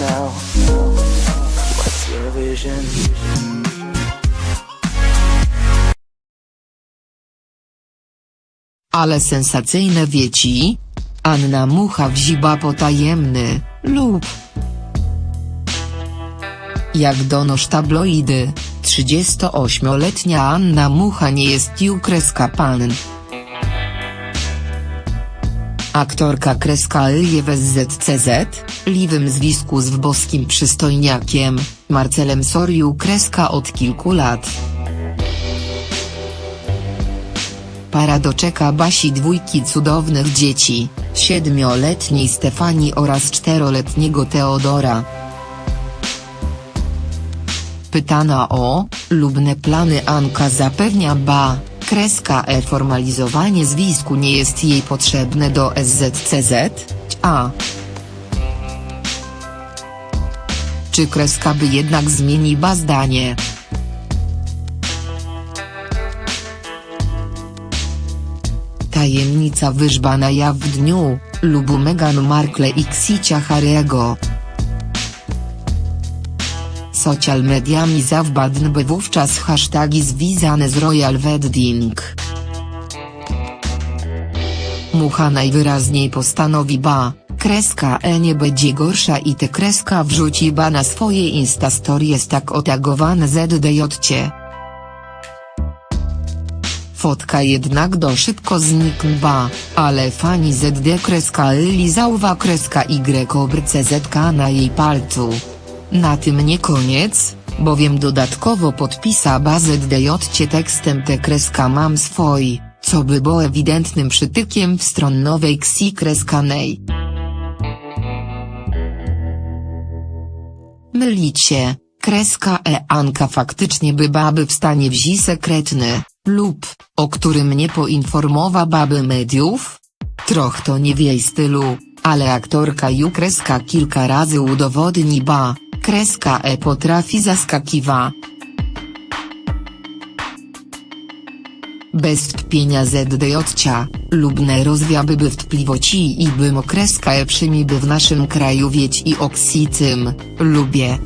Now. Ale sensacyjne wieci? Anna Mucha wziba potajemny, lub jak donosz tabloidy, 38-letnia Anna Mucha nie jest ju kreska. Aktorka kreska Lje w ZCZ, liwym zwisku z wboskim przystojniakiem, Marcelem Soriu kreska od kilku lat. Para doczeka Basi dwójki cudownych dzieci, siedmioletniej Stefanii oraz czteroletniego Teodora. Pytana o lubne plany Anka zapewnia ba, kreska e formalizowanie zwisku nie jest jej potrzebne do SZCZ, a czy kreska by jednak zmieniła zdanie? Tajemnica wyżba na jaw w dniu, lubu Meghan Markle i Ksicia Harego. Social mediami zawbadn by wówczas hasztagi związane z Royal Wedding. Mucha najwyraźniej postanowi ba, kreska e nie będzie gorsza i te kreska wrzuci ba na swoje instastories tak otagowane ZDJ-cie. Fotka jednak do szybko zniknęła, ale fani ZD kreska lizałwa kreska Y obrce ZK na jej palcu. Na tym nie koniec, bowiem dodatkowo podpisa bazę DJcie tekstem te kreska mam swój, co by było ewidentnym przytykiem w stron nowej ksi kreskanej. Mylicie, kreska e Anka faktycznie by baby w stanie wzi sekretny, lub, o którym nie poinformowa baby mediów? Troch to nie w jej stylu, ale aktorka ju kreska kilka razy udowodni ba, kreska e potrafi zaskakiwa. Bez wpienia ZDJ-cia, lubne rozwiaby by wtpliwoci i bym okreska e przymi by w naszym kraju wieć i oksicym, lubię.